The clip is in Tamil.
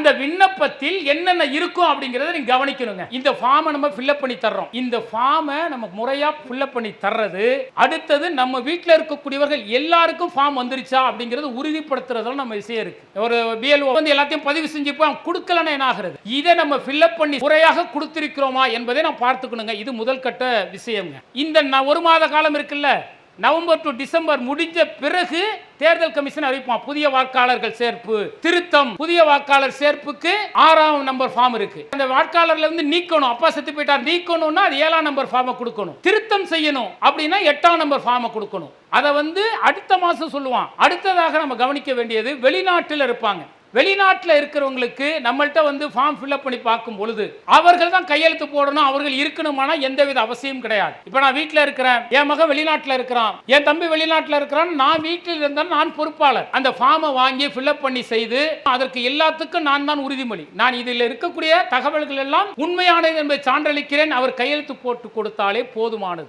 அந்த விண்ணப்பத்தில் என்னென்ன இருக்கும் அப்படிங்கிறத நீங்க கவனிக்கணுங்க. இந்த ஃபார்மை நம்ம ஃபில்அப் பண்ணி தர்றோம். இந்த ஃபார்மை நம்ம முறையா ஃபில்அப் பண்ணி தர்றது அடுத்தது நம்ம வீட்டில் இருக்கக்கூடியவர்கள் எல்லாருக்கும் ஃபார்ம் வந்துருச்சா அப்படிங்கிறது உறுதிப்படுத்துறதுல நம்ம விஷயம் இருக்கு. ஒரு பிஎல்ஓ வந்து எல்லாத்தையும் பதிவு செஞ்சுப்போம் கொடுக்கலன்னா என்ன ஆகிறது? இதை நம்ம ஃபில்அப் பண்ணி முறையாக கொடுத்திருக்கிறோமா என்பதை நான் பார்த்துக்கணுங்க. இது முதல் கட்ட விஷயம்ங்க. இந்த ஒரு மாத காலம் இருக்குல்ல? நவம்பர் டு டிசம்பர் முடிஞ்ச பிறகு தேர்தல் கமிஷன் அறிவிப்பான். புதிய வாக்காளர்கள் சேர்ப்பு திருத்தம். புதிய வாக்காளர் சேர்ப்புக்கு ஆறாம் நம்பர் ஃபார்ம் இருக்கு. அந்த வாக்காளர்ல இருந்து நீக்கணும். அப்பா செத்து போயிட்டார். நீக்கணும்னா அது ஏழாம் நம்பர் ஃபார்மை கொடுக்கணும். திருத்தம் செய்யணும். அப்படின்னா எட்டாம் நம்பர் ஃபார்மை கொடுக்கணும். அதை வந்து அடுத்த மாசம் சொல்லுவான். அடுத்ததாக நம்ம கவனிக்க வேண்டியது வெளிநாட்டில் இருப்பாங்க. வெளிநாட்டில் இருக்கிறவங்களுக்கு நம்மள்கிட்ட வந்து ஃபார்ம் ஃபில்அப் பண்ணி பார்க்கும் பொழுது அவர்கள் தான் கையெழுத்து போடணும் அவர்கள் இருக்கணுமானா எந்தவித அவசியம் கிடையாது. இப்போ நான் வீட்டில் இருக்கிறேன் என் மகன் வெளிநாட்டில் இருக்கிறான் என் தம்பி வெளிநாட்டில் இருக்கிறான் நான் வீட்டில் இருந்தால் நான் பொறுப்பாளர். அந்த ஃபார்மை வாங்கி ஃபில்அப் பண்ணி செய்து அதற்கு எல்லாத்துக்கும் நான் தான் உறுதிமொழி. நான் இதில் இருக்கக்கூடிய தகவல்கள் எல்லாம் உண்மையானது என்பதை சான்றளிக்கிறேன் அவர் கையெழுத்து போட்டு கொடுத்தாலே போதுமானது.